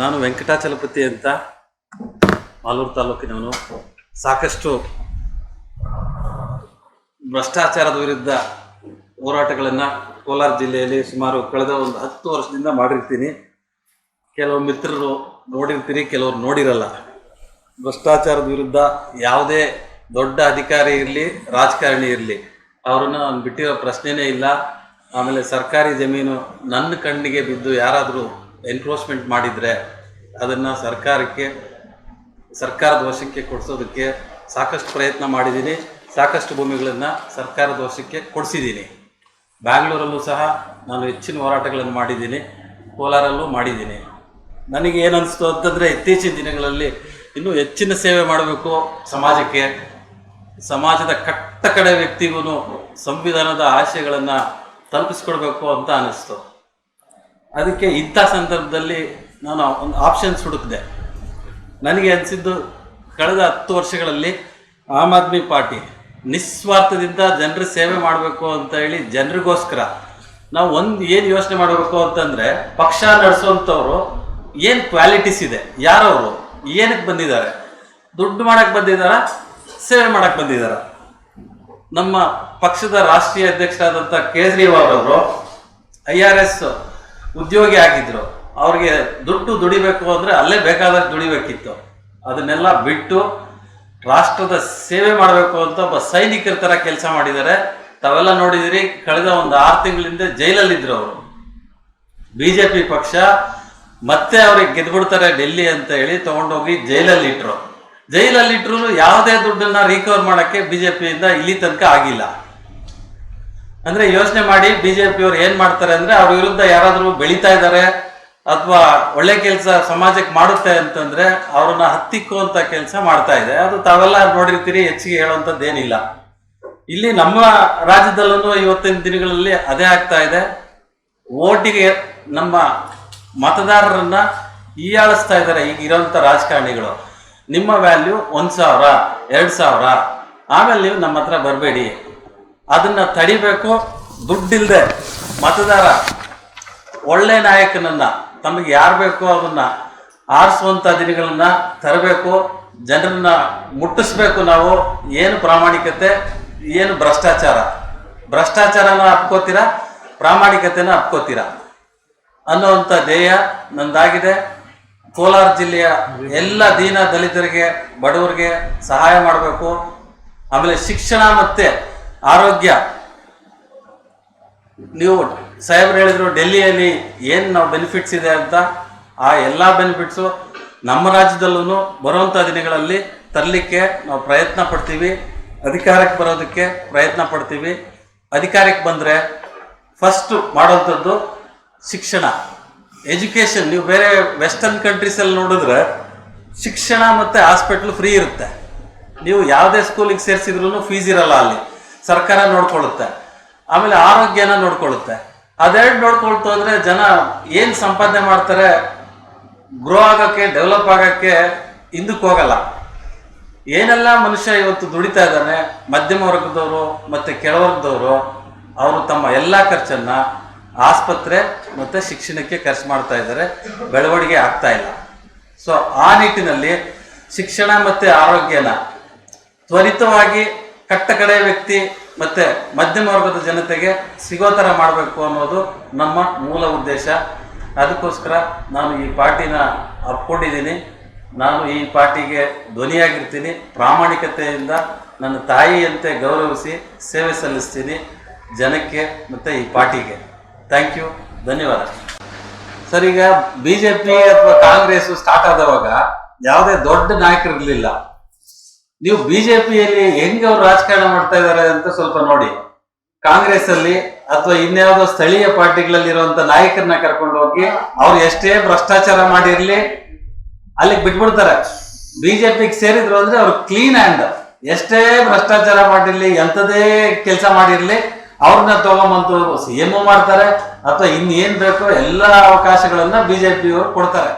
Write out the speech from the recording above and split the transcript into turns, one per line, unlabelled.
ನಾನು ವೆಂಕಟಾಚಲಪತಿ ಅಂತ ಮಾಲೂರು ತಾಲೂಕಿನವನು. ಸಾಕಷ್ಟು ಭ್ರಷ್ಟಾಚಾರದ ವಿರುದ್ಧ ಹೋರಾಟಗಳನ್ನು ಕೋಲಾರ ಜಿಲ್ಲೆಯಲ್ಲಿ ಸುಮಾರು ಕಳೆದ ಒಂದು ಹತ್ತು ವರ್ಷದಿಂದ ಮಾಡಿರ್ತೀನಿ. ಕೆಲವು ಮಿತ್ರರು ನೋಡಿರ್ತೀರಿ, ಕೆಲವರು ನೋಡಿರಲ್ಲ. ಭ್ರಷ್ಟಾಚಾರದ ವಿರುದ್ಧ ಯಾವುದೇ ದೊಡ್ಡ ಅಧಿಕಾರಿ ಇರಲಿ, ರಾಜಕಾರಣಿ ಇರಲಿ, ಅವರನ್ನು ನಾನು ಬಿಟ್ಟಿರೋ ಪ್ರಶ್ನೆನೇ ಇಲ್ಲ. ಆಮೇಲೆ ಸರ್ಕಾರಿ ಜಮೀನು ನನ್ನ ಕಣ್ಣಿಗೆ ಬಿದ್ದು ಯಾರಾದರೂ ಎನ್ಕ್ರೋಚ್ಮೆಂಟ್ ಮಾಡಿದರೆ ಅದನ್ನು ಸರ್ಕಾರಕ್ಕೆ, ಸರ್ಕಾರದ ವಶಕ್ಕೆ ಕೊಡಿಸೋದಕ್ಕೆ ಸಾಕಷ್ಟು ಪ್ರಯತ್ನ ಮಾಡಿದ್ದೀನಿ. ಸಾಕಷ್ಟು ಭೂಮಿಗಳನ್ನು ಸರ್ಕಾರದ ವಶಕ್ಕೆ ಕೊಡಿಸಿದ್ದೀನಿ. ಬ್ಯಾಂಗ್ಳೂರಲ್ಲೂ ಸಹ ನಾನು ಹೆಚ್ಚಿನ ಹೋರಾಟಗಳನ್ನು ಮಾಡಿದ್ದೀನಿ. ಕೋಲಾರಲ್ಲೂ ಮಾಡಿದ್ದೀನಿ. ನನಗೆ ಏನು ಅನಿಸ್ತು ಅಂತಂದರೆ ಇತ್ತೀಚಿನ ದಿನಗಳಲ್ಲಿ ಇನ್ನೂ ಹೆಚ್ಚಿನ ಸೇವೆ ಮಾಡಬೇಕು ಸಮಾಜಕ್ಕೆ. ಸಮಾಜದ ಕಟ್ಟ ಕಡೆ ವ್ಯಕ್ತಿಗೂ ಸಂವಿಧಾನದ ಆಶಯಗಳನ್ನು ತಲುಪಿಸ್ಕೊಡ್ಬೇಕು ಅಂತ ಅನ್ನಿಸ್ತು ಅದಕ್ಕೆ ಇಂಥ ಸಂದರ್ಭದಲ್ಲಿ ನಾನು ಒಂದು ಆಪ್ಷನ್ಸ್ ಹುಡುಕಿದೆ. ನನಗೆ ಅನಿಸಿದ್ದು ಕಳೆದ ಹತ್ತು ವರ್ಷಗಳಲ್ಲಿ ಆಮ್ ಆದ್ಮಿ ಪಾರ್ಟಿ ನಿಸ್ವಾರ್ಥದಿಂದ ಜನರ ಸೇವೆ ಮಾಡಬೇಕು ಅಂತ ಹೇಳಿ ಜನರಿಗೋಸ್ಕರ ನಾವು ಒಂದು ಏನು ಯೋಚನೆ ಮಾಡಬೇಕು ಅಂತಂದರೆ ಪಕ್ಷ ನಡೆಸುವಂಥವ್ರು ಏನು ಕ್ವಾಲಿಟೀಸ್ ಇದೆ, ಯಾರವರು ಏನಕ್ಕೆ ಬಂದಿದ್ದಾರೆ, ದುಡ್ಡು ಮಾಡಕ್ಕೆ ಬಂದಿದ್ದಾರಾ, ಸೇವೆ ಮಾಡಕ್ಕೆ ಬಂದಿದ್ದಾರಾ? ನಮ್ಮ ಪಕ್ಷದ ರಾಷ್ಟ್ರೀಯ ಅಧ್ಯಕ್ಷರಾದಂಥ ಕೇಜ್ರಿವಾಲ್ ಅವರು, ಐ ಆರ್ ಎಸ್ ಉದ್ಯೋಗಿ ಆಗಿದ್ರು. ಅವ್ರಿಗೆ ದುಡ್ಡು ದುಡಿಬೇಕು ಅಂದರೆ ಅಲ್ಲೇ ಬೇಕಾದಷ್ಟು ದುಡಿಬೇಕಿತ್ತು. ಅದನ್ನೆಲ್ಲ ಬಿಟ್ಟು ರಾಷ್ಟ್ರದ ಸೇವೆ ಮಾಡಬೇಕು ಅಂತ ಒಬ್ಬ ಸೈನಿಕರ ಥರ ಕೆಲಸ ಮಾಡಿದ್ದಾರೆ. ತಾವೆಲ್ಲ ನೋಡಿದಿರಿ, ಕಳೆದ ಒಂದು ಆರು ತಿಂಗಳಿಂದ ಜೈಲಲ್ಲಿದ್ದರು ಅವರು. ಬಿ ಜೆ ಪಿ ಪಕ್ಷ ಮತ್ತೆ ಅವ್ರಿಗೆ ಗೆದ್ಬಿಡ್ತಾರೆ ಡೆಲ್ಲಿ ಅಂತ ಹೇಳಿ ತೊಗೊಂಡೋಗಿ ಜೈಲಲ್ಲಿ ಇಟ್ರು ಜೈಲಲ್ಲಿ ಇಟ್ರು ಯಾವುದೇ ದುಡ್ಡನ್ನ ರಿಕವರ್ ಮಾಡೋಕ್ಕೆ ಬಿ ಜೆ ಪಿಯಿಂದ ಇಲ್ಲಿ ತನಕ ಆಗಿಲ್ಲ. ಅಂದ್ರೆ ಯೋಚನೆ ಮಾಡಿ ಬಿಜೆಪಿ ಅವ್ರು ಏನ್ ಮಾಡ್ತಾರೆ ಅಂದ್ರೆ ಅವ್ರ ವಿರುದ್ಧ ಯಾರಾದ್ರೂ ಬೆಳೀತಾ ಇದ್ದಾರೆ ಅಥವಾ ಒಳ್ಳೆ ಕೆಲಸ ಸಮಾಜಕ್ಕೆ ಮಾಡುತ್ತೆ ಅಂತಂದ್ರೆ ಅವ್ರನ್ನ ಹತ್ತಿಕ್ಕುವಂತ ಕೆಲಸ ಮಾಡ್ತಾ ಇದೆ. ಅದು ತಾವೆಲ್ಲ ನೋಡಿರ್ತೀರಿ, ಹೆಚ್ಚಿಗೆ ಹೇಳುವಂಥದ್ದು ಏನಿಲ್ಲ. ಇಲ್ಲಿ ನಮ್ಮ ರಾಜ್ಯದಲ್ಲೂ ಇವತ್ತಿನ ದಿನಗಳಲ್ಲಿ ಅದೇ ಆಗ್ತಾ ಇದೆ. ಓಟಿಗೆ ನಮ್ಮ ಮತದಾರರನ್ನ ಈಯಾಳಿಸ್ತಾ ಇದ್ದಾರೆ ಈಗ ಇರೋಂಥ ರಾಜಕಾರಣಿಗಳು. ನಿಮ್ಮ ವ್ಯಾಲ್ಯೂ ಒಂದು ಸಾವಿರ, ಎರಡು ಸಾವಿರ. ಆಮೇಲೆ ನೀವು ನಮ್ಮ ಹತ್ರ ಬರಬೇಡಿ. ಅದನ್ನ ತಡಿಬೇಕು ದುಡ್ಡಿಲ್ಲದೆ ಮತದಾರ, ಒಳ್ಳೆ ನಾಯಕನನ್ನ, ತಮಗೆ ಯಾರು ಬೇಕೋ ಅದನ್ನ ಆರಿಸುವಂಥ ದಿನಗಳನ್ನ ತರಬೇಕು. ಜನರನ್ನ ಮುಟ್ಟಿಸ್ಬೇಕು ನಾವು. ಏನು ಪ್ರಾಮಾಣಿಕತೆ, ಏನು ಭ್ರಷ್ಟಾಚಾರ? ಭ್ರಷ್ಟಾಚಾರನ ಅಪ್ಕೋತೀರಾ? ಪ್ರಾಮಾಣಿಕತೆನ ಅಪ್ಕೋತೀರಾ? ಅನ್ನುವಂಥ ಧ್ಯೇಯ ನಂದಾಗಿದೆ. ಕೋಲಾರ ಜಿಲ್ಲೆಯ ಎಲ್ಲ ದೀನ ದಲಿತರಿಗೆ, ಬಡವರಿಗೆ ಸಹಾಯ ಮಾಡಬೇಕು. ಆಮೇಲೆ ಶಿಕ್ಷಣ ಮತ್ತೆ ಆರೋಗ್ಯ. ನೀವು ಸಾಹೇಬ್ರು ಹೇಳಿದ್ರು, ಡೆಲ್ಲಿಯಲ್ಲಿ ಏನು ನಾವು ಬೆನಿಫಿಟ್ಸ್ ಇದೆ ಅಂತ? ಆ ಎಲ್ಲ ಬೆನಿಫಿಟ್ಸು ನಮ್ಮ ರಾಜ್ಯದಲ್ಲೂ ಬರುವಂಥ ದಿನಗಳಲ್ಲಿ ತರಲಿಕ್ಕೆ ನಾವು ಪ್ರಯತ್ನ ಪಡ್ತೀವಿ. ಅಧಿಕಾರಕ್ಕೆ ಬರೋದಕ್ಕೆ ಪ್ರಯತ್ನ ಪಡ್ತೀವಿ. ಅಧಿಕಾರಕ್ಕೆ ಬಂದರೆ ಫಸ್ಟು ಮಾಡೋವಂಥದ್ದು ಶಿಕ್ಷಣ. ಎಜುಕೇಷನ್ ನೀವು ಬೇರೆ ವೆಸ್ಟರ್ನ್ ಕಂಟ್ರೀಸಲ್ಲಿ ನೋಡಿದ್ರೆ ಶಿಕ್ಷಣ ಮತ್ತು ಹಾಸ್ಪಿಟ್ಲ್ ಫ್ರೀ ಇರುತ್ತೆ. ನೀವು ಯಾವುದೇ ಸ್ಕೂಲಿಗೆ ಸೇರಿಸಿದ್ರು ಫೀಸ್ ಇರಲ್ಲ ಅಲ್ಲಿ. ಸರ್ಕಾರ ನೋಡ್ಕೊಳ್ಳುತ್ತೆ. ಆಮೇಲೆ ಆರೋಗ್ಯನ ನೋಡ್ಕೊಳ್ಳುತ್ತೆ. ಅದೆರಡು ನೋಡ್ಕೊಳ್ತು ಅಂದರೆ ಜನ ಏನು ಸಂಪಾದನೆ ಮಾಡ್ತಾರೆ ಗ್ರೋ ಆಗೋಕ್ಕೆ ಡೆವಲಪ್ ಆಗೋಕ್ಕೆ ಹಿಂದಕ್ಕೆ ಹೋಗಲ್ಲ. ಏನೆಲ್ಲ ಮನುಷ್ಯ ಇವತ್ತು ದುಡಿತಾ ಇದ್ದಾನೆ, ಮಧ್ಯಮ ವರ್ಗದವರು ಮತ್ತು ಕೆಳವರ್ಗದವರು ಅವರು ತಮ್ಮ ಎಲ್ಲ ಖರ್ಚನ್ನು ಆಸ್ಪತ್ರೆ ಮತ್ತು ಶಿಕ್ಷಣಕ್ಕೆ ಖರ್ಚು ಮಾಡ್ತಾ ಇದ್ದಾರೆ, ಬೆಳವಣಿಗೆ ಆಗ್ತಾ ಇಲ್ಲ. ಸೊ ಆ ನಿಟ್ಟಿನಲ್ಲಿ ಶಿಕ್ಷಣ ಮತ್ತು ಆರೋಗ್ಯನ ತ್ವರಿತವಾಗಿ ಕಟ್ಟ ಕಡೆ ವ್ಯಕ್ತಿ ಮತ್ತೆ ಮಧ್ಯಮ ವರ್ಗದ ಜನತೆಗೆ ಸಿಗೋ ಥರ ಮಾಡಬೇಕು ಅನ್ನೋದು ನಮ್ಮ ಮೂಲ ಉದ್ದೇಶ. ಅದಕ್ಕೋಸ್ಕರ ನಾನು ಈ ಪಾರ್ಟಿನ ಅಪ್ಕೊಂಡಿದ್ದೀನಿ. ನಾನು ಈ ಪಾರ್ಟಿಗೆ ಧ್ವನಿಯಾಗಿರ್ತೀನಿ. ಪ್ರಾಮಾಣಿಕತೆಯಿಂದ ನನ್ನ ತಾಯಿಯಂತೆ ಗೌರವಿಸಿ ಸೇವೆ ಸಲ್ಲಿಸ್ತೀನಿ ಜನಕ್ಕೆ ಮತ್ತು ಈ ಪಾರ್ಟಿಗೆ. ಥ್ಯಾಂಕ್ ಯು ಧನ್ಯವಾದ. ಸರ್, ಈಗ ಬಿ ಜೆ ಪಿ ಅಥವಾ ಕಾಂಗ್ರೆಸ್ ಸ್ಟಾರ್ಟ್ ಆದವಾಗ ಯಾವುದೇ ದೊಡ್ಡ ನಾಯಕರು ಇರಲಿಲ್ಲ ನೀವು ಬಿಜೆಪಿಯಲ್ಲಿ ಹೆಂಗ್ ಅವ್ರು ರಾಜಕಾರಣ ಮಾಡ್ತಾ ಇದ್ದಾರೆ ಅಂತ ಸ್ವಲ್ಪ ನೋಡಿ. ಕಾಂಗ್ರೆಸ್ ಅಲ್ಲಿ ಅಥವಾ ಇನ್ಯಾವುದೋ ಸ್ಥಳೀಯ ಪಾರ್ಟಿಗಳಲ್ಲಿ ಇರುವಂತ ನಾಯಕರನ್ನ ಕರ್ಕೊಂಡು ಹೋಗಿ ಅವ್ರು ಎಷ್ಟೇ ಭ್ರಷ್ಟಾಚಾರ ಮಾಡಿರ್ಲಿ, ಅಲ್ಲಿಗೆ ಬಿಟ್ಬಿಡ್ತಾರೆ. ಬಿಜೆಪಿಗೆ ಸೇರಿದ್ರು ಅಂದ್ರೆ ಅವ್ರು ಕ್ಲೀನ್ ಹ್ಯಾಂಡ್ ಎಷ್ಟೇ ಭ್ರಷ್ಟಾಚಾರ ಮಾಡಿರ್ಲಿ ಎಂಥದೇ ಕೆಲಸ ಮಾಡಿರ್ಲಿ, ಅವ್ರನ್ನ ತಗೊಂಬಂತು ಸಿ ಎಂ ಮಾಡ್ತಾರೆ. ಅಥವಾ ಇನ್ನೇನ್ ಬೇಕೋ ಎಲ್ಲಾ ಅವಕಾಶಗಳನ್ನ ಬಿಜೆಪಿಯವರು ಕೊಡ್ತಾರೆ.